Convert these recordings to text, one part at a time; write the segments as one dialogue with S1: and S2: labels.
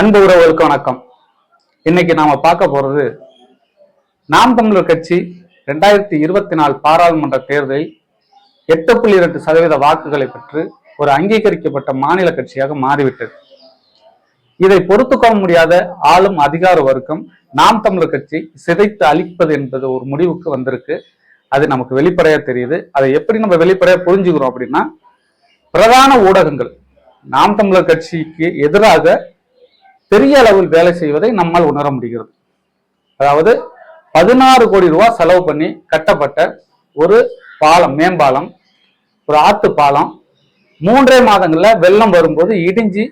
S1: அன்பு உறவுகளுக்கு வணக்கம். இன்னைக்கு நாம பார்க்க போறது நாம் தமிழர் கட்சி ரெண்டாயிரத்தி இருபத்தி நாலு பாராளுமன்ற தேர்தலில் எட்டு புள்ளி இரண்டு சதவீத வாக்குகளை பெற்று ஒரு அங்கீகரிக்கப்பட்ட மாநில கட்சியாக மாறிவிட்டது. இதை பொறுத்துக்கொள்ள முடியாத ஆளும் அதிகார வர்க்கம் நாம் தமிழர் கட்சி சிதைத்து அழிப்பது என்பது ஒரு முடிவுக்கு வந்திருக்கு. அது நமக்கு வெளிப்படையா தெரியுது. அதை எப்படி நம்ம வெளிப்படையா புரிஞ்சுக்கிறோம் அப்படின்னா பிரதான ஊடகங்கள் நாம் தமிழர் கட்சிக்கு எதிராக பெரிய அளவில் வேலை செய்வதை நம்மால் உணர முடிகிறது. அதாவது பதினாறு கோடி ரூபாய் செலவு பண்ணி கட்டப்பட்ட ஒரு பாலம் மேம்பாலம் ஒரு ஆத்து பாலம் மூன்றே மாதங்கள்ல வெள்ளம் வரும்போது இடிஞ்சு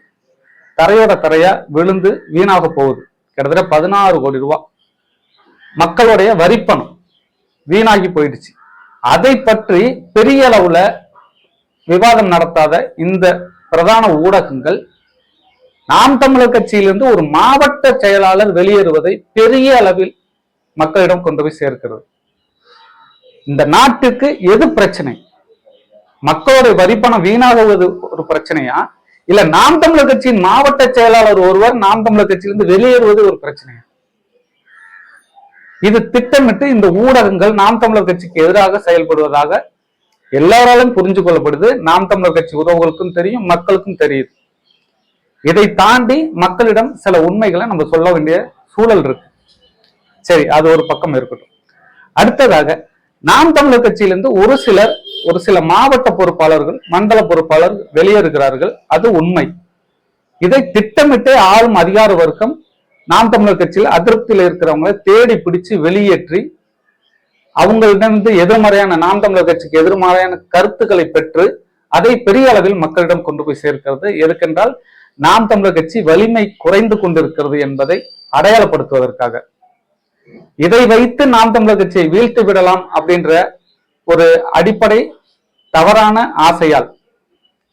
S1: தரையோட தரையா விழுந்து வீணாக போகுது. கிட்டத்தட்ட பதினாறு கோடி ரூபாய். மக்களுடைய வரிப்பணம் வீணாகி போயிடுச்சு. அதை பற்றி பெரிய அளவுல விவாதம் நடத்தாத இந்த பிரதான ஊடகங்கள் நாம் தமிழர் கட்சியிலிருந்து ஒரு மாவட்ட செயலாளர் வெளியேறுவதை பெரிய அளவில் மக்களிடம் கொண்டு போய் சேர்க்கிறது. இந்த நாட்டுக்கு எது பிரச்சனை? மக்களுடைய வரிப்பணம் வீணாகுவது ஒரு பிரச்சனையா? இல்ல நாம் தமிழர் கட்சியின் மாவட்ட செயலாளர் ஒருவர் நாம் தமிழர் கட்சியிலிருந்து வெளியேறுவது ஒரு பிரச்சனையா? இது திட்டமிட்டு இந்த ஊடகங்கள் நாம் தமிழர் கட்சிக்கு எதிராக செயல்படுவதாக எல்லாராலும் புரிஞ்சு கொள்ளப்படுது. நாம் தமிழர் கட்சி உறவுகளுக்கும் தெரியும் மக்களுக்கும் தெரியுது. இதை தாண்டி மக்களிடம் சில உண்மைகளை நம்ம சொல்ல வேண்டிய சூழல் இருக்கு. சரி அது ஒரு பக்கம் இருக்கட்டும். அடுத்ததாக நாம் தமிழர் கட்சியிலிருந்து ஒரு சிலர் ஒரு சில மாவட்ட பொறுப்பாளர்கள் மண்டல பொறுப்பாளர் வெளியேறுகிறார்கள். அது உண்மை. இதை திட்டமிட்டே ஆளும் அதிகார வர்க்கம் நாம் தமிழர் கட்சியில் அதிருப்தியில் இருக்கிறவங்களை தேடி பிடிச்சு வெளியேற்றி அவங்களிடமிருந்து எதிர்மறையான நாம் தமிழர் கட்சிக்கு எதிர்மறையான கருத்துக்களை பெற்று அதை பெரிய அளவில் மக்களிடம் கொண்டு போய் சேர்க்கிறது. எதுக்கென்றால் நாம் தமிழர் கட்சி வலிமை குறைந்து கொண்டிருக்கிறது என்பதை அடையாளப்படுத்துவதற்காக. இதை வைத்து நாம் தமிழர் கட்சியை வீழ்த்து விடலாம் அப்படின்ற ஒரு அடிப்படை தவறான ஆசையால்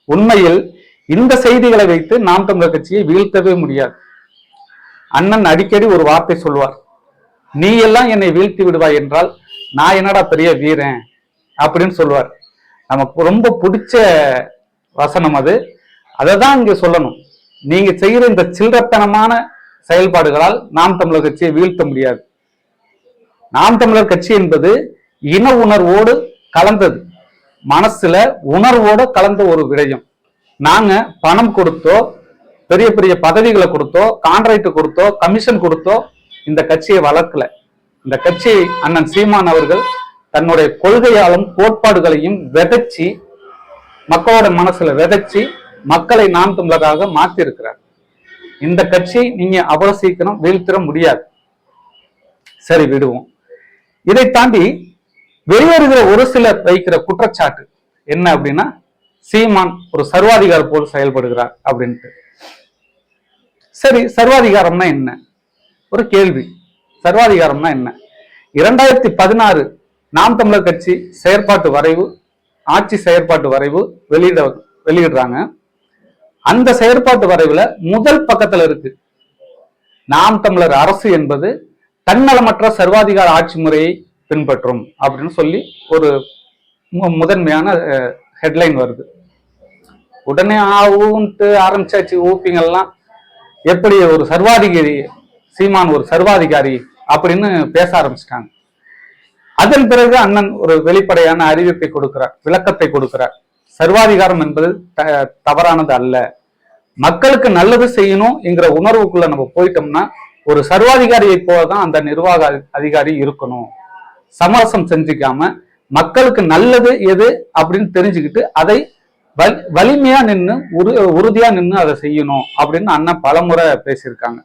S1: உண்மையில் இந்த செய்திகளை வைத்து நாம் தமிழர் கட்சியை வீழ்த்தவே முடியாது. அண்ணன் அடிக்கடி ஒரு வார்த்தை சொல்வார் நீ எல்லாம் என்னை வீழ்த்தி விடுவாய் என்றால் நான் என்னடா பெரிய வீரன்? அப்படின்னு சொல்லுவார். நமக்கு ரொம்ப பிடிச்ச வசனம் அது. அதை தான் இங்க சொல்லணும். நீங்க செய்யற இந்த சில்லறத்தனமான செயல்பாடுகளால் நாம் தமிழர் கட்சியை வீழ்த்த முடியாது. நாம் தமிழர் கட்சி என்பது இன உணர்வோடு கலந்தது. மனசுல உணர்வோடு கலந்த ஒரு விடயம். நாங்க பணம் கொடுத்தோ பெரிய பெரிய பதவிகளை கொடுத்தோ கான்ட்ராக்ட் கொடுத்தோ கமிஷன் கொடுத்தோ இந்த கட்சியை வளர்க்கல. இந்த கட்சியை அண்ணன் சீமான் அவர்கள் தன்னுடைய கொள்கையாலும் கோட்பாடுகளையும் விதைச்சி மக்களோட மனசுல விதைச்சி மக்களை நாம் தமிழராக மாத்தியிருக்கிறார் இந்த கட்சியை நீங்க அவ்வளவு சீக்கிரம் வீழ்த்திட முடியாது. சரி விடுவோம். இதை தாண்டி வெளியேறுகிற ஒரு சிலர் வைக்கிற குற்றச்சாட்டு என்ன அப்படின்னா சீமான் ஒரு சர்வாதிகார போல் செயல்படுகிறார் அப்படின்ட்டு. சரி சர்வாதிகாரம்னா என்ன? ஒரு கேள்வி. சர்வாதிகாரம்னா என்ன? இரண்டாயிரத்தி பதினாறு நாம் தமிழர் கட்சி செயற்பாட்டு வரைவு ஆட்சி செயற்பாட்டு வரைவு வெளியிட வெளியிடுறாங்க. அந்த செயற்பாட்டு வரைவுல முதல் பக்கத்துல இருக்கு. நாம் தமிழர் அரசு என்பது தன்னலமற்ற சர்வாதிகார ஆட்சி முறையை பின்பற்றும் அப்படின்னு சொல்லி ஒரு முதன்மையான ஹெட்லைன் வருது. உடனே ஆவுன்ட்டு ஆரம்பிச்சாச்சு ஊப்பிங்கெல்லாம் எப்படி ஒரு சர்வாதிகாரி சீமான் ஒரு சர்வாதிகாரி அப்படின்னு பேச ஆரம்பிச்சிட்டாங்க. அதன் பிறகு அண்ணன் ஒரு வெளிப்படையான அறிவிப்பை கொடுக்கிறார் விளக்கத்தை கொடுக்கிறார். சர்வாதிகாரம் என்பது த- தவறானது அல்ல. மக்களுக்கு நல்லது செய்யணும் என்கிற உணர்வுக்குள்ள நம்ம போயிட்டோம்னா ஒரு சர்வாதிகாரியை போலதான் அந்த நிர்வாக அதிகாரி இருக்கணும். சமரசம் செஞ்சுக்காம மக்களுக்கு நல்லது எது அப்படின்னு தெரிஞ்சுக்கிட்டு அதை வல்- வலிமையா நின்று உரு உறுதியா நின்று அதை செய்யணும் அப்படின்னு அண்ணன் பலமுறை பேசியிருக்காங்க.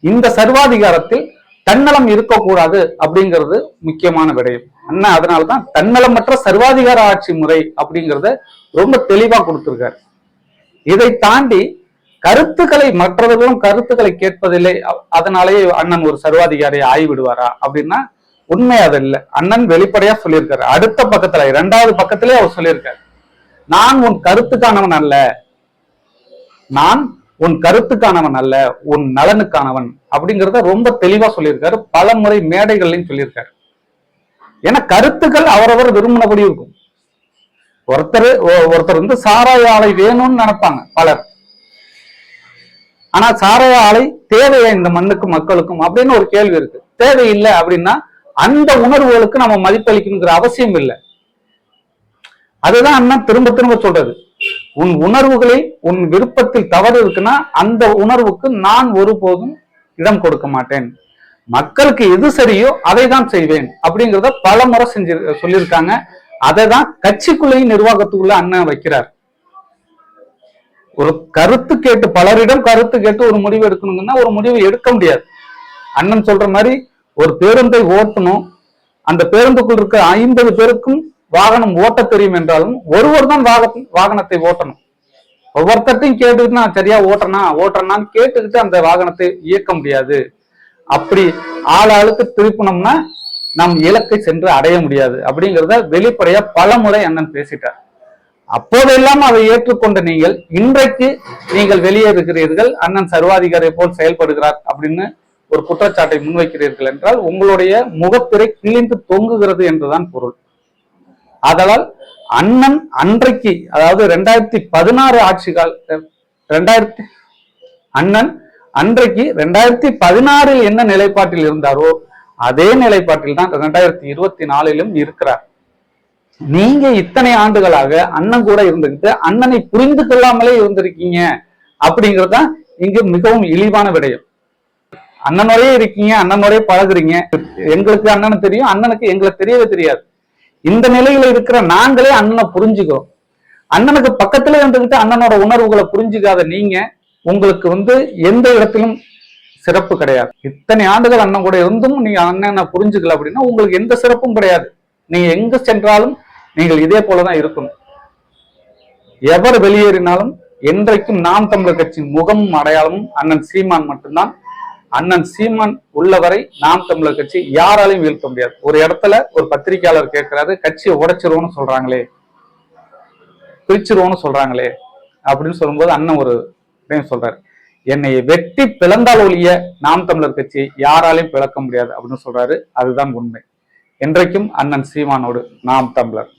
S1: இந்த சர்வாதிகாரத்தில் தன்னலம் இருக்கக்கூடாது அப்படிங்கிறது முக்கியமான விடயம். அண்ணா அதனாலதான் தன்னலமற்ற சர்வாதிகார ஆட்சி முறை அப்படிங்கிறத ரொம்ப தெளிவா கொடுத்திருக்காரு. இதை தாண்டி கருத்துக்களை மற்றவர்களும் கருத்துக்களை கேட்பதில்லை. அதனாலேயே அண்ணன் ஒரு சர்வாதிகாரியை ஆய்விடுவாரா அப்படின்னா உண்மை அது இல்லை. அண்ணன் வெளிப்படையா சொல்லியிருக்காரு. அடுத்த பக்கத்துல இரண்டாவது பக்கத்திலே அவர் சொல்லியிருக்காரு. நான் உன் கருத்துக்கானவன் அல்ல. நான் உன் கருத்துக்கானவன் அல்ல உன் நலனுக்கானவன் அப்படிங்கிறத ரொம்ப தெளிவா சொல்லியிருக்காரு. பல முறை மேடைகள்லையும் சொல்லியிருக்காரு. ஏன்னா கருத்துக்கள் அவரவர் விரும்பினபடி இருக்கும். ஒருத்தர் ஒ- ஒருத்தர் வந்து சாராய ஆலை வேணும்னு நினைப்பாங்க பலர். ஆனா சாராய ஆலை தேவையா இந்த மண்ணுக்கும் மக்களுக்கும் அப்படின்னு ஒரு கேள்வி இருக்கு. தேவையில்லை அப்படின்னா அந்த உணர்வுகளுக்கு நம்ம மதிப்பளிக்கணுங்கிற அவசியம் இல்லை. அதுதான் அண்ணா திரும்ப திரும்ப சொல்றது உன் உணர்வுகளில் உன் விருப்பத்தில் தவறு இருக்குன்னா அந்த உணர்வுக்கு நான் ஒருபோதும் இடம் கொடுக்க மாட்டேன். மக்களுக்கு எது சரியோ அதை தான் செய்வேன் அப்படிங்கிறத பல முறை செஞ்சு சொல்லியிருக்காங்க. அதை தான் கட்சிக்குள்ளேயும் நிர்வாகத்துக்குள்ள அண்ணன் வைக்கிறார். ஒரு கருத்து கேட்டு பலரிடம் கருத்து கேட்டு ஒரு முடிவு எடுக்கணுங்கன்னா ஒரு முடிவு எடுக்க முடியாது. அண்ணன் சொல்ற மாதிரி ஒரு பேருந்தை ஓட்டணும். அந்த பேருந்துக்குள் இருக்க ஐம்பது பேருக்கும் வாகனம் ஓட்ட தெரியும் என்றாலும் ஒருவர் தான் வாக வாகனத்தை ஓட்டணும். ஒவ்வொருத்தையும் கேட்டுக்கிட்டு நான் சரியா ஓட்டுறனா ஓட்டுறனான்னு கேட்டுக்கிட்டு அந்த வாகனத்தை இயக்க முடியாது. அப்படி ஆள் ஆளுக்கு திருப்பினோம்னா நம் இலக்கை சென்று அடைய முடியாது. அப்படிங்கிறத வெளிப்படையா பல முறை அண்ணன் பேசிட்டார். அப்போதெல்லாம் அதை ஏற்றுக்கொண்ட நீங்கள் இன்றைக்கு நீங்கள் வெளியேறுகிறீர்கள் அண்ணன் சர்வாதிகாரி போல் செயல்படுகிறார் அப்படின்னு ஒரு குற்றச்சாட்டை முன்வைக்கிறீர்கள் என்றால் உங்களுடைய முகத்திரை கிழிந்து தொங்குகிறது என்றுதான் பொருள். ஆதலால் அண்ணன் அன்றைக்கு அதாவது ரெண்டாயிரத்தி பதினாறு ஆட்சி கால ரெண்டாயிரத்தி அண்ணன் அன்றைக்கு ரெண்டாயிரத்தி பதினாறில் என்ன நிலைப்பாட்டில் இருந்தாரோ அதே நிலைப்பாட்டில் தான் ரெண்டாயிரத்தி இருபத்தி நாலிலும் இருக்கிறார். நீங்க இத்தனை ஆண்டுகளாக அண்ணன் கூட இருந்துகிட்டு அண்ணனை புரிந்து கொள்ளாமலே இருந்திருக்கீங்க அப்படிங்கிறது தான் இங்கு மிகவும் இழிவான விடயம். அண்ணனோடய இருக்கீங்க அண்ணனோடய பழகுறீங்க. எங்களுக்கு அண்ணனை தெரியும் அண்ணனுக்கு எங்களை தெரியவே தெரியாது. இந்த நிலையில இருக்கிற நாங்களே அண்ணனை புரிஞ்சுக்கிறோம். அண்ணனுக்கு பக்கத்துல இருந்துகிட்டு அண்ணனோட உணர்வுகளை புரிஞ்சுக்காத நீங்க உங்களுக்கு வந்து எந்த இடத்திலும் சிறப்பு கிடையாது. இத்தனை ஆண்டுகள் அண்ணன் கூட இருந்தும் நீங்க அண்ணனை புரிஞ்சுக்கல அப்படின்னா உங்களுக்கு எந்த சிறப்பும் கிடையாது. நீங்க எங்க சென்றாலும் நீங்கள் இதே போலதான் இருக்கணும். எவர் வெளியேறினாலும் என்றைக்கும் நாம் தமிழர் கட்சியின் முகமும் அடையாளமும் அண்ணன் சீமான் மட்டும்தான். அண்ணன் சீமான் உள்ளவரை நாம் தமிழர் கட்சி யாராலையும் வீழ்த்த முடியாது. ஒரு இடத்துல ஒரு பத்திரிகையாளர் கேட்கிறாரு கட்சியை உடைச்சிருவோம்னு சொல்றாங்களே பிரிச்சிருவோம்னு சொல்றாங்களே அப்படின்னு சொல்லும்போது அண்ணன் ஒரு சொல்றாரு. என்னை வெட்டி பிளந்தால் ஒழிய நாம் தமிழர் கட்சியை யாராலையும் பிளக்க முடியாது அப்படின்னு சொல்றாரு. அதுதான் உண்மை. என்றைக்கும் அண்ணன் சீமானோடு நாம் தமிழர்.